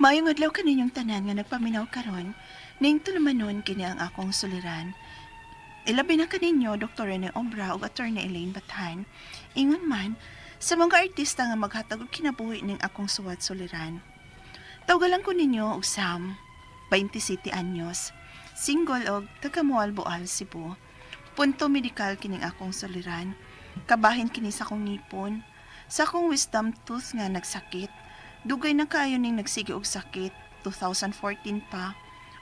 Mayong adlaw kaninyong tanan nga nagpaminaw karon, ning tulumanon kini ang akong suliran. Ilabi na kaninyo Dr. Rene Obra ug Attorney Elaine Bathan. Ingon man sa mga artista nga maghatag og kinabuhi ning akong suwat suliran. Tawgalan ko ninyo og Sam, 27 anyos, single og taga Mualboal, Cebu. Punto medikal kining akong suliran. Kabahin kini sa akong ngipon. Sa akong wisdom tooth nga nagsakit. Dugay na kayo ning nagsige og sakit 2014 pa.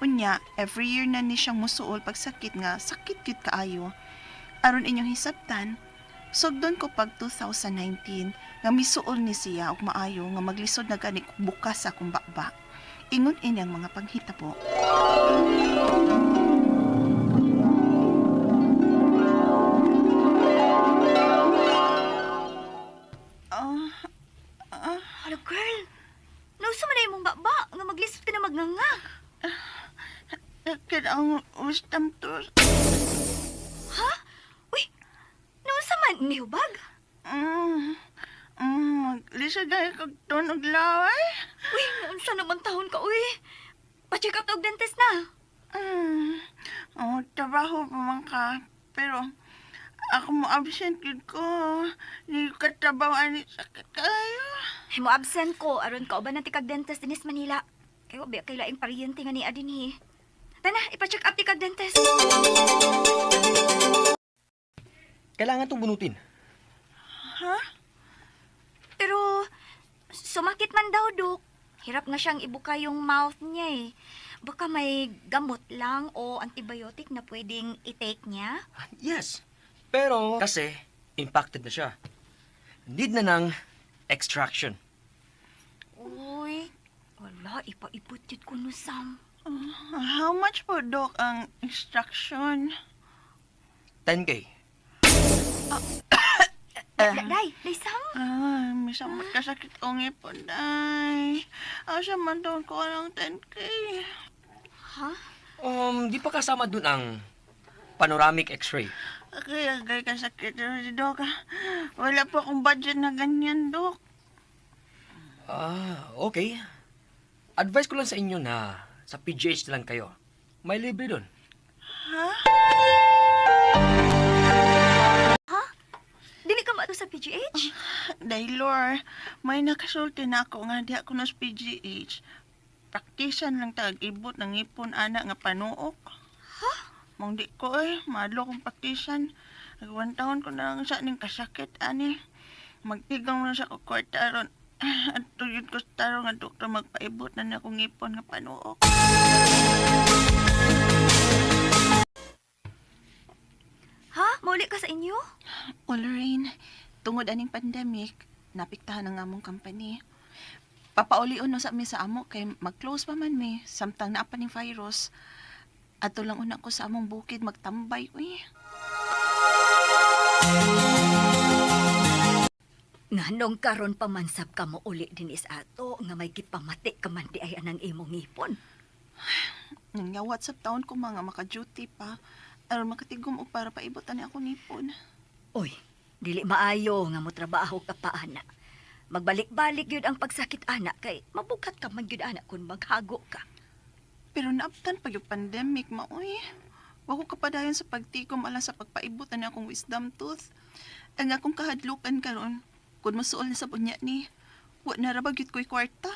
Unya, every year na ni siyang musuol pag sakit nga sakit gyud kaayo. Aron inyong hisabtan, sugdon ko pag 2019 nga misuol ni siya og maayo nga maglisod na gani bukas sa akong bakba. Ingon ini ang mga panghitabo. Nausa man na imong baba nga maglisod ka na magnganga. Yakit ang wisdom tooth. Ha? Uy, nausa man ni hubag? Mm, mm, maglisod na kag tunog laway. Uy, naunsa naman tahon ka, uy. Pa-check up og dentist na. Mm, oh, trabaho pa man ka. Pero, ako mo absent yun ko. Hindi katrabaho ani sakit kayo. Himo absent ko aron ka uban ti kag dentist dinis Manila. Kay wa kay laing paryente nga ni adinhi. Tana, ipa-check up ti kag dentist. Kailangan itong bunutin. Ha? Pero sumakit man daw, Dok. Hirap nga siyang ibuka yung mouth niya eh. Baka may gamot lang o antibiotic na pwedeng i-take niya. Yes. Pero kasi impacted na siya. Need na ng extraction. Uy, wala, ipaipot yun ko no, Sam. How much po, Doc, ang instruction? 10K. Uh, day, day, Sam. Ay, misamot ka sakit kong ipon, day. Asa man doon ko ng 10K. Ha? Um, di pa kasama dun ang panoramic x-ray. Kaya gay ka sakit, Doc. Wala po akong budget na ganyan, Doc. Ah, okay. Advice ko lang sa inyo na sa PGH na lang kayo. May libre dun. Ha? Dili ka ba to sa PGH? Daylor, may nakasulti na ako nga di ako nos PGH. Praktisan lang tag-ibot ng ipon ana nga panuok. Mong di ko eh, madlo kong praktisan. Nagwan taon ko na lang sa ning kasakit ani. Magtigang na sa ko kwarta ron. At tuyod ko sa taro nga doktor magpaibot na na akong ipon nga panuok. Ha? Mauli ka sa inyo? O Lorraine, tungod aning pandemic, napiktahan ang among company. Papaulion no sa mi sa amo kay mag-close pa man mi samtang naa pa ning virus. Ato lang una ko sa among bukid magtambay uy. Nganong karon pamansap ka mo uli din is ato nga may gipamati ka man di ay anang imong ngipon. Nang nga WhatsApp taon ko mga maka-duty pa aron makatigom og para paibotan ni ako nipon. Oy, dili maayo nga mo trabaho ka pa ana. Magbalik-balik yun ang pagsakit ana kay mabukat ka man yun ana kung maghago ka. Pero naabtan pa yung pandemic maoy. Wa ko kapadayon sa pagtikom alang sa pagpaibotan ni akong wisdom tooth. Ang akong kahadlukan karon kun masuol na sa bunya ni wa na ra ba gyud ko'y kwarta.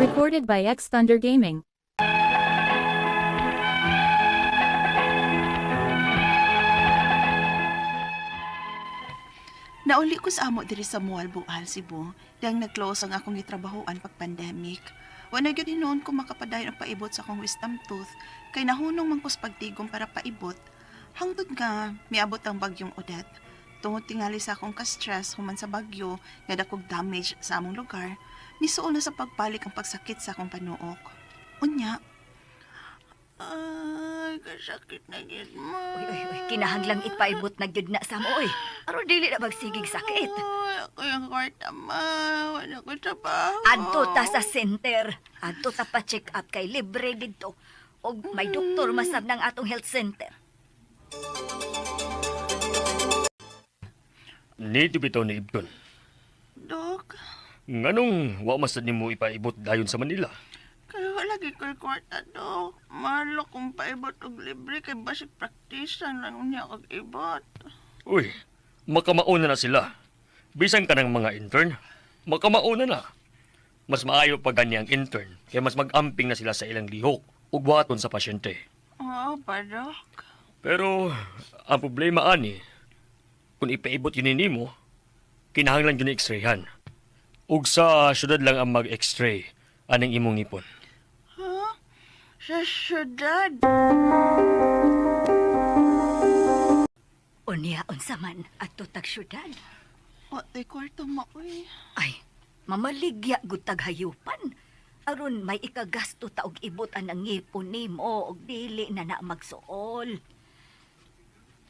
Recorded by X Thunder Gaming. Nauli ko sa amo diri sa Mual Bual, Cebu. Dang nag-close ang akong gitrabahoan pag pandemic. Wala gyud noon ko makapadayon ang paibot sa akong wisdom tooth kay nahunong man ko sa pagtigom para paibot. Hangtod nga miabot ang bagyong Odette. Tungod tingali sa akong ka-stress human sa bagyo nga dakog damage sa among lugar, nisuol na sa pagbalik ang pagsakit sa akong panuok. Unya, ay, kasakit na gid mo. Uy, uy, uy, kinahanglang ipaibot na gyud na sa mo, oy. Aron dili na magsigig sakit. Ay, ako yung kwarta, ma. Wala ko trabaho. Adto ta sa center. Adto ta pa check up kay libre didto. Og may doktor masab ng atong health center. Need to bitaw ni Ibton. Dok. Nganong wa masad nimo ipaibot dayon sa Manila? Kaya wala lagi ko'y kwarta, Dok. Mahalo kong paibot og libre kay basig praktisan lang niya og ibot. Uy, makamauna na sila. Bisan ka ng mga intern, makamauna na. Mas maayo pa ganyang intern, kaya mas mag-amping na sila sa ilang lihok ug waton sa pasyente. Oo ba, Dok? Pero ang problema ani, kung ipaibot yun nimo, kinahanglan yun x-rayhan. Ug sa syudad lang ang mag-x-ray aning imong ngipon. Sa syudad? Unya unsa man adto tag syudad. Wa tay kwarta maoy. Ay, mamaligya gud tag hayupan. Aron may ikagasto ta og ibot ang ngipon nimo og dili na na magsuol.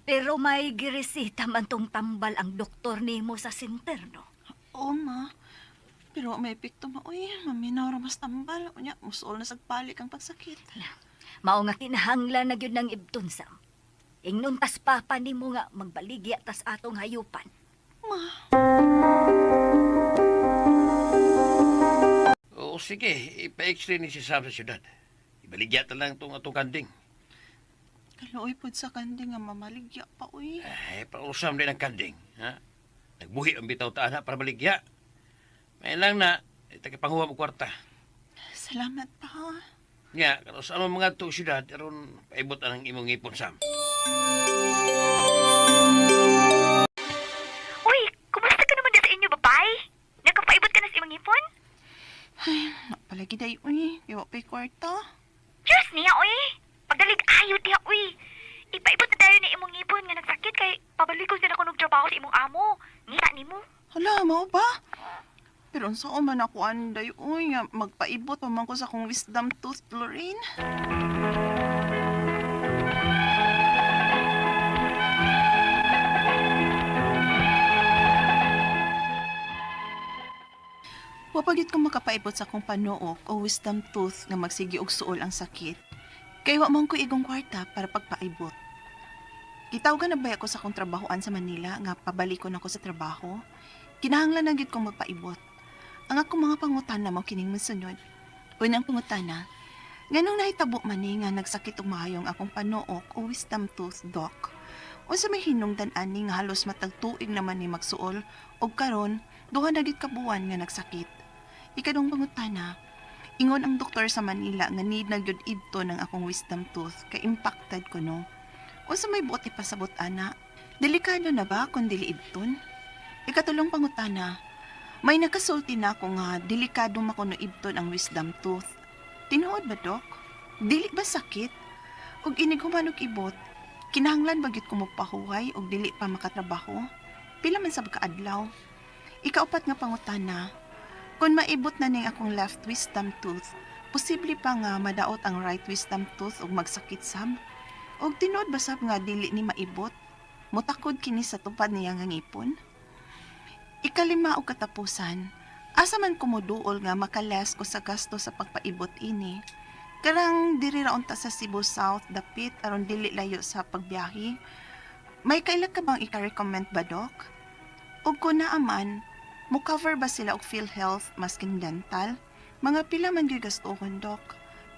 Pero may giresita man tong tambal ang doktor nimo sa center, no? Oo, ma. Pero may epekto maoy. Maminaw ra mas tambal. Unya, musol na sagpalik ang pagsakit. Mao nga kinahanglan na gyud ng ibton sam. Ingnon tas papa nimo nga magbaligya tas atong hayupan. Ma, Oo, sige. Ipa-x-ray ni si Sam sa syudad. Ibaligya ta lang itong atong kanding. kaluoy pod sa kandi nga mamaligya pa, uy. Ay, pausam din ang kanding. Ha? Nagbuhi ang bitaw ta ana para baligya. May lang na, itakipanguha mo kwarta. Salamat pa. Nga, kano sa anong mga to syudad, aron paibot ang imong ipon, Sam. Uy, kumusta ka naman sa inyo, babay? Nakapaibot ka na sa imong ipon? Ay, napalagi day, uy. Iwa pa'y kwarta. Diyos niya, uy. Pagdalig ayod niya, uy. Ipaibot na tayo ni imong ngipon nga nagsakit kay pabalikos na ako ng trabaho sa imong amo. Ngita ni mo. Hala, mao ba? Pero unsa man ako anday, uy, magpaibot pa man ko sa akong wisdom tooth, Lorraine. Wapagit ko makapaibot sa akong panuok o wisdom tooth nga magsigi og suol ang sakit. Kay wa man ko igong kwarta para pagpaibot. Gitawgan na ba ako sa akong trabahoan sa Manila nga pabalikon ako sa trabaho? Kinahanglan na gid kong magpaibot. Ang akong mga pangutana mo kining masunod. Unang pangutana, nganong nahitabo man ni nga nagsakit og maayong akong panuok o wisdom tooth doc? Unsa may hinungdan ani nga halos matag tuig naman ni magsuol og karon duha na gid ka buwan nga nagsakit. Ikadong pangutana, ingon ang doktor sa Manila nga need na gyud idto ng akong wisdom tooth kay impacted ko no. Unsa may buot ipasabot ana? Delikado na ba kung dili ibton? Ikatulong pangutana, may nakasulti na ako nga delikado makuno ibton ang wisdom tooth. Tinuod ba, Dok? Dili ba sakit? Ug inig humanog ibot, kinahanglan ba gyud ko magpahuway ug dili pa makatrabaho? Pila man sa pagkaadlaw? Ikaupat nga pangutana, kung maibot na ning akong left wisdom tooth, posible pa nga madaot ang right wisdom tooth ug magsakit sab? Og tinuod ba sab nga dili ni maibot? Mutakod kini sa tupad niya nga ngipon? Ikalima o katapusan, asa man kumuduol nga makales ko sa gasto sa pagpaibot ini. Karang diri ra unta sa Cebu South dapit aron dili layo sa pagbiyahe. May kaila ka bang ika-recommend ba, Doc? Ug kung naaman, mo cover ba sila og PhilHealth masking dental? Mga pila man gyud gastuhon, Doc.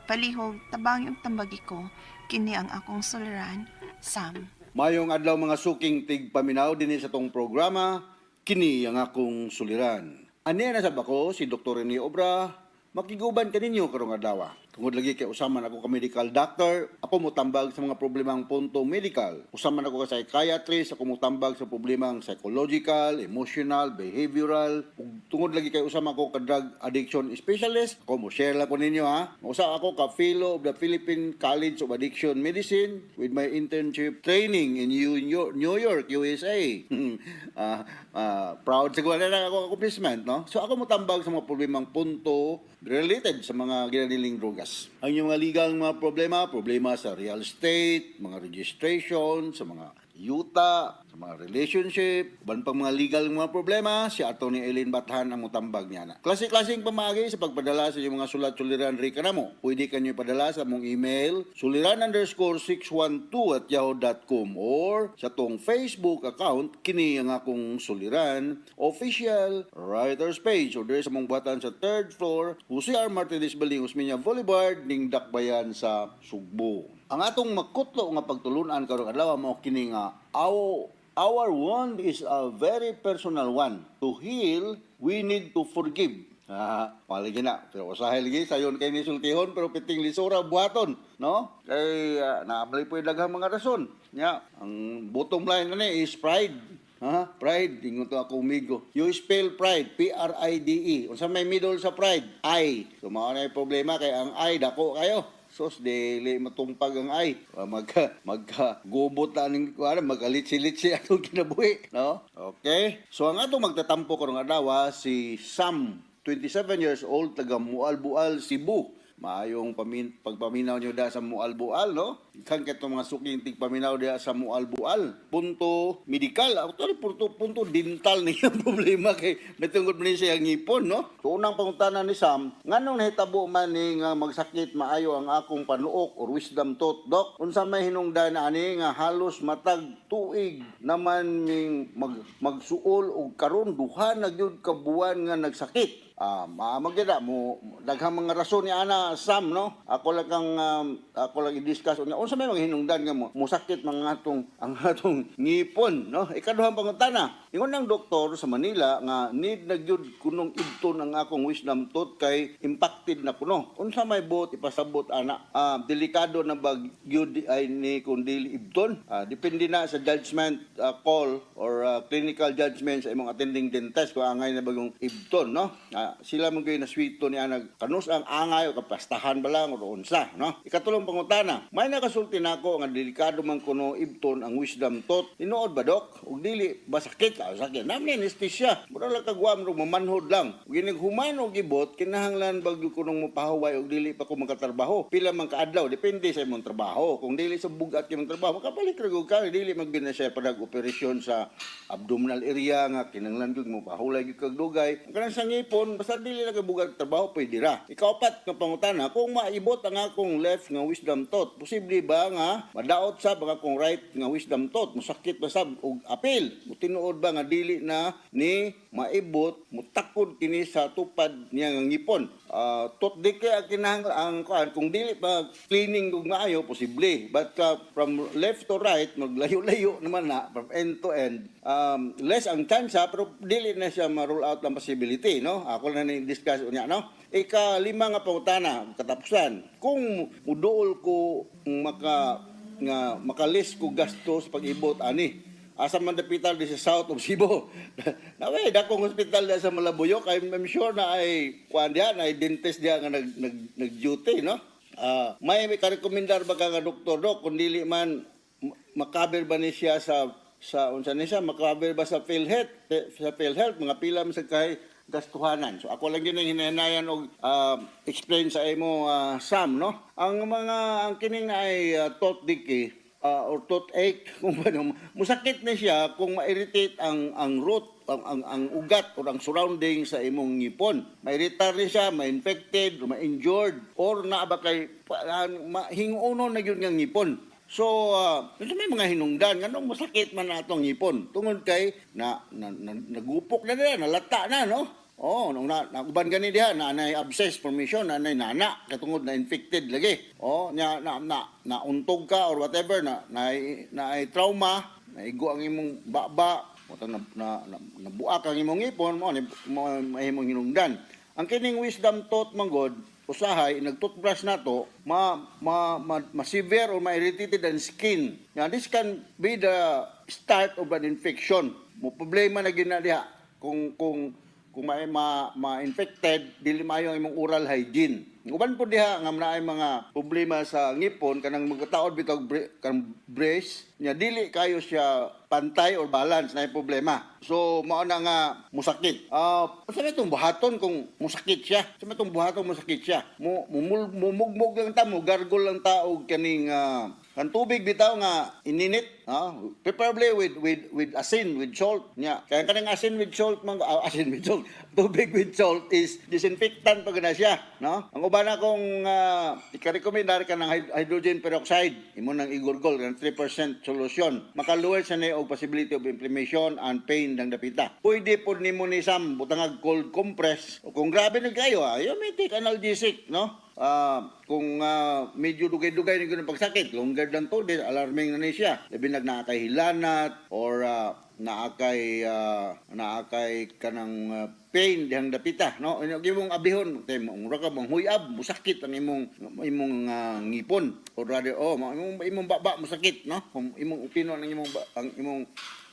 Palihog, tabang yung tambagi ko, kini ang akong suliran, Sam. Mayong adlaw mga suking tigpaminaw dinhi sa tong programa, kini ang akong suliran. Ani na sab ako si Dr. Rene Obra, makiguban kaninyo karong adlaw. Tungod lagi kay usaman ako ka medical doctor, ako mutambag sa mga problemang punto medical. Usaman ako ka psychiatrist, ako mutambag sa problemang psychological, emotional, behavioral. Ug tungod lagi kay usama ako ka drug addiction specialist, ako mo share lang ko ninyo ha. Usa ako ka fellow of the Philippine College of Addiction Medicine with my internship training in New York, USA. Ah, ah, proud sa na ako accomplishment, no? So ako mutambag sa mga problemang punto related sa mga ginaniling drogas. Ang inyong mga legal mga problema, problema sa real estate, mga registration, sa mga yuta, sa mga relationship, ban pang mga legal mga problema, si Atty. Eileen Bathan ang mutambag niya na. Klase-klaseng pamagi sa pagpadala sa iyong mga sulat suliran ri kanamo. Pwede kanyo ipadala sa mong email suliran underscore 612 at yahoo.com or sa tong Facebook account kini ang akong suliran official writers page or sa mong buhatan sa third floor Jose R. Martinez Baling Usminya Boulevard ning Dakbayan sa Sugbo. Ang atong makutlo nga pagtulunan karong adlaw mo kini nga aw Our wound is a very personal one. To heal, we need to forgive. Ah, malagi na. Pero usahay lagi sayon kay ni sultihon pero piting lisura buhaton, no? Kay uh, naabli po daghang mga rason. Nya, ang bottom line na ni is pride. Ha? Pride, ingon to ako umigo. You spell pride, P-R-I-D-E. Unsa may middle sa pride? I. So mao na yung problema kay ang I dako kayo. Sos dili matumpag ang ay. Ah, magka magka gubot na ning kuan magalitsi-litsi kinabuhi no? Okay? So ang atong magtatampo karong adlaw si Sam 27 years old taga Mualbual Cebu maayong pamin pagpaminaw niyo da sa Mualbual no? Kan keto mga suking tig paminaw diha sa Mualbual. Punto medikal. Actually punto punto dental niya problema kay natungod man siya ngipon no? So unang pangutana ni Sam nganong nahitabo man ni nga magsakit maayo ang akong panuok or wisdom tooth doc? Unsa may hinungdan ani nga halos matag tuig naman ning mag magsuol og karon duha na gyud ka buwan nga nagsakit Ah, maamagida mo daghang mga rason ni ana Sam no. Ako lang kang um, ako lang i-discuss unya unsa may mga hinungdan nga mo musakit mga atong ang atong ngipon no. Ikaduhang pangutana. Ingon ng doktor sa Manila nga need na gyud kunong ibton ang akong wisdom tooth kay impacted na kuno. Unsa may buot ipasabot ana? Ah, delikado na bag gyud ay ni kun dili ibton. Ah, depende na sa judgment ah, call or ah, clinical judgment sa imong attending dentist kung angay na bagong ibton no. Sila man gyud na swito ni anag kanus ang angay o kapastahan ba lang o unsa no. Ikatulong pangutana. May nakasulti nako nga delikado man kuno ibton ang wisdom tooth. Tinuod ba dok? Ug dili ba sakit ka? Sakit. Nami anesthesia. Mura lang kagwam ro mamanhod lang. Ginig human gibot kinahanglan bagyo kunong mapahuway og dili pa ko magkatrabaho. Pila man kaadlaw depende sa imong trabaho. Kung dili sa bugat imong trabaho, makabalik ra gyud ka dili magbina siya padag operasyon sa abdominal area nga kinahanglan gyud mo pahulay gyud kag dugay. Kanang sa ngipon basta dili na kay bugat trabaho pwede ra. Ikapat nga pangutana kung maibot ang akong left nga wisdom tooth, posible ba nga madaot sa ang akong right nga wisdom tooth, musakit ba sab og apil? Mutinuod ba nga dili na ni maibot mutakod kini sa tupad niya nga ngipon. Uh, tot di kaya kinahanglan ang kuan kung dili pa cleaning ug maayo posible. But uh, from left to right maglayo-layo naman na from end to end. Um, less ang chance pero dili na siya ma-rule out ang possibility no. Ako na ni discuss unya no. Ika lima nga pangutana katapusan. Kung muduol ko maka nga makalis ko gasto sa pag-ibot ani asa man dapital di sa south of Cebu. Naway dakong hospital diya sa Malabuyok. I'm, I'm sure na ay kuan diya na ay dentist diya nga nag nag, duty no. Ah, may may karekomendar ba ka nga doktor dok kung dili man ma- makaber ba ni siya sa sa unsa ni siya makaber ba sa PhilHealth sa PhilHealth mga pila man sa kay gastuhanan. So ako lang yun ang hinahinayan og ah, explain sa imo ah, Sam no. Ang mga ang kining na ay uh, thought decay uh, or toothache kung ano musakit na siya kung ma-irritate ang ang root ang, ang, ang ugat o ang surrounding sa imong ngipon. Ma-irritar ni siya, ma-infected, ma-injured, or naaba kay pa- ah, ma- hinguno na yun nga ngipon. So, uh, may mga hinungdan, nga nung masakit man na itong ngipon. Tungod kay, na, na, na, nagupok na nila, nalata na, no? Oh, nung na, nakuban gani diha na anay abscess formation, na anay nana, katungod na infected lagi. Oh, nya na na, na untog ka or whatever na na, na trauma, naigo ang imong baba, o na, na, na, nabuak ang imong ipon mo, ni- mo mahimong hinungdan. Ang kining wisdom tooth manggod, usahay nag-toothbrush na to ma ma ma, ma severe or ma-irritated ang skin. Now, this can be the start of an infection. Mo problema na gina diha kung kung kung may ma, ma-infected, dili maayo imong oral hygiene. Uban po diha nga naay mga problema sa ngipon kanang magkataod bitaw bre, kanang brace nya dili kayo siya pantay or balance na problema. So mao na nga musakit. Ah, uh, sa itong buhaton kung musakit siya. Sa itong buhaton musakit siya. Mumul- mumugmog lang ta mo gargle lang ta og kaning ah, Kan tubig bitaw nga ininit, ha? preferably with with with asin, with salt. Nya, kaya kanang asin with salt man ah, asin with salt. Tubig with salt is disinfectant pag na siya, no? Ang uban akong uh, ika-recommend dari ka ng hyd- hydrogen peroxide, imo nang igurgol ng 3% solution. Makaluwal sa ni og possibility of inflammation and pain ng dapita. Pwede po nimo ni Sam butangag cold compress o kung grabe na kayo, ayo may take analgesic, no? Ah, kung ah, medyo dugay-dugay ni ganun pagsakit, longer than 2 days, alarming na ni siya. Labi nag naakay hilanat or ah, naakay ah, naakay kanang ah, pain dihang dapita, no? Ino gimong abihon, tay mo mura ka mong huyab, musakit ang imong imong ah, ngipon. Or rather, oh, imong imong baba musakit, no? Kung imong upino ang imong ang imong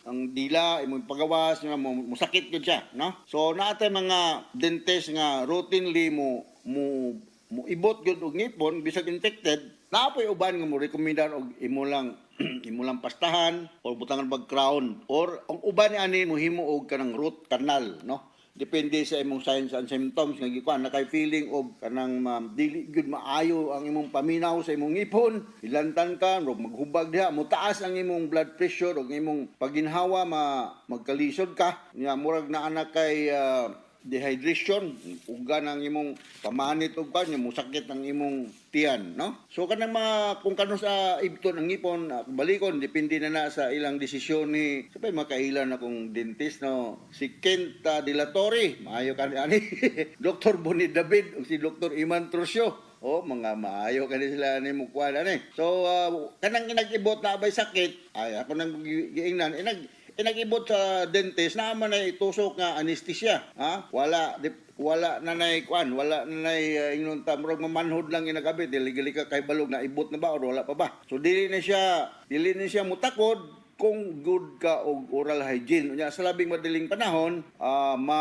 ang dila, imong pagawas, nga mo musakit gyud siya, no? So naatay mga dentist nga routinely mo mo mo ibot gyud og ngipon bisag infected naapoy uban nga mo rekomendar og imo lang imo lang pastahan or butangan bag crown. Or ang uban ni ani mo himo og kanang root canal no? Depende sa imong signs and symptoms. Nga gikuan na kay feeling og kanang um, dili gyud maayo ang imong paminaw sa imong ngipon. Ilantan ka ro maghubag diha. Mo taas ang imong blood pressure og imong paginhawa ma magkalisod ka. Nya murag na anak kay ah, dehydration uga ng imong pamanit og kanya mo sakit ang imong tiyan no so kanang mga kung kano sa ibton ang ngipon ah, balikon depende na na sa ilang desisyon ni sabay makailan akong dentist no si Kent uh, Dilatori maayo kan ani Dr. Bonnie David ug si Dr. Iman Trusio Oh, mga maayo kani sila ni mo kuan ani. So ah, kanang inag-ibot na abay sakit, ay ako nang gi- giingnan inag inag-ibot sa dentist na man ay tusok nga anesthesia, ha? Wala di, wala na nay kuan, wala na nay uh, ingon ta mamanhod lang inagabi dili ka kay balog na ibot na ba or wala pa ba. So dili na siya dili na siya mutakod kung good ka og oral hygiene unya sa labing madaling panahon ah, ma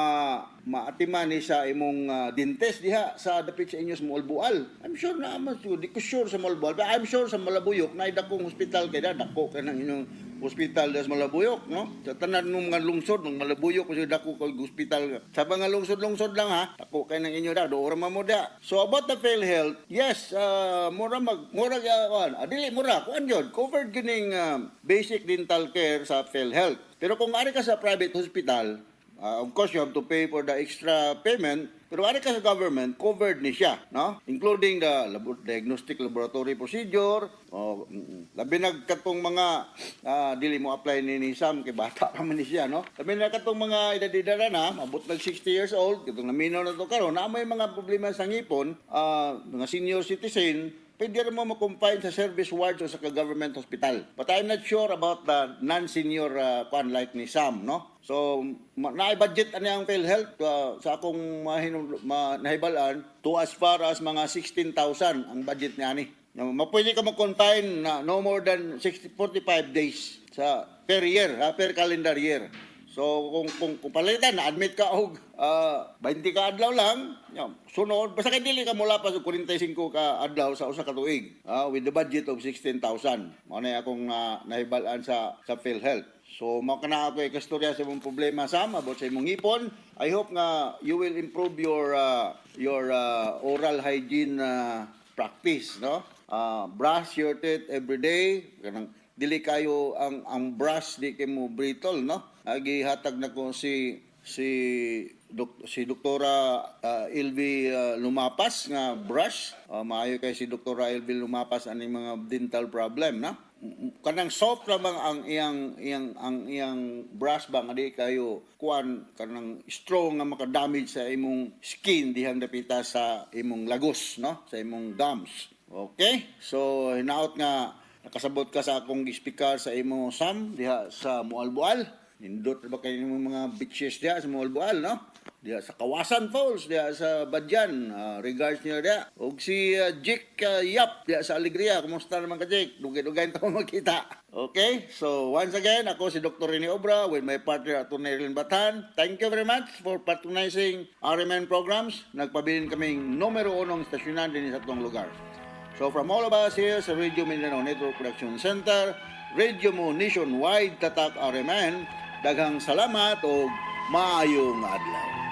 maatiman ni sa imong ah, dentist diha sa dapit sa inyo sa Malbual I'm sure na yun. di ko sure sa Malbual but I'm sure sa Malabuyok na dakong hospital kay da dako ka ng inyong hospital sa Malabuyok no? Sa tanan ng mga lungsod ng Malabuyok kasi dako kay hospital sa mga lungsod-lungsod lang ha? Dako kay ng inyo da do ora mo da so about the PhilHealth yes ah, mura mag mura uh, dili mura kuan yun? Covered gining ah, basic dental care sa PhilHealth pero kung ari ka sa private hospital Uh, of course, you have to pay for the extra payment. Pero ari ka sa government, covered ni siya, no? Including the labo- diagnostic laboratory procedure, o mm, labi na katong mga ah, dili mo apply ni ni Sam kay bata pa man ni siya, no? Labi na katong mga edad-edad na, mabot nag 60 years old, katong naminaw na to karon, na may mga problema sa ngipon, ah, mga senior citizen, pwede rin mo makumpine sa service wards o sa government hospital. But I'm not sure about the non-senior uh, like ni Sam, no? So, na-budget ani ang PhilHealth uh, sa akong mahinom, ma, nahibalaan to as far as mga 16,000 ang budget niya ni. No, mapwede ka mag-confine na no more than 60, 45 days sa per year, ha, per calendar year. So kung kung, kung palitan na admit ka og ah, 20 ka adlaw lang, yan, sunod basta kay dili ka mula pa sa 45 ka adlaw sa usa ka tuig. ah, with the budget of 16,000. Mao na akong uh, nahibalaan sa sa PhilHealth. So mao kana ako ikastorya sa imong problema Sam about sa imong ngipon. I hope nga you will improve your ah, your ah, oral hygiene ah, practice, no? Ah, brush your teeth every day. Kanang dili kayo ang ang brush di kay mo brittle no? Agi hatag na ko si si dok, si doktora uh, Ilvi ah, Lumapas nga brush. Ah, maayo kay si doktora Ilvi Lumapas ani mga dental problem na kanang soft lamang ang iyang iyang ang iyang brush ba nga di kayo kuan kanang strong nga makadamage sa imong skin dihang dapita sa imong lagos no? Sa imong gums. Okay? So hinaot nga nakasabot ka sa akong speaker sa imo Sam diha sa Mualbual. Nindot ba kayo ng mga beaches diha sa Mualbual no? Diha sa Kawasan Falls diha sa Badyan. Ah, regards niya diha. Ug si uh, Jake ah, Yap diha sa Alegria. Kumusta naman ka Jake? Dugay-dugay ta makita. Okay? So once again ako si Dr. Rene Obra with my partner Atty. Rilin Batan. Thank you very much for patronizing RMN programs. Nagpabilin kaming numero unong stasyonan din sa atong lugar So from all of us here sa Radio Mindanao Network Production Center, Radio mo nationwide tatak RMN, daghang salamat o maayong adlaw.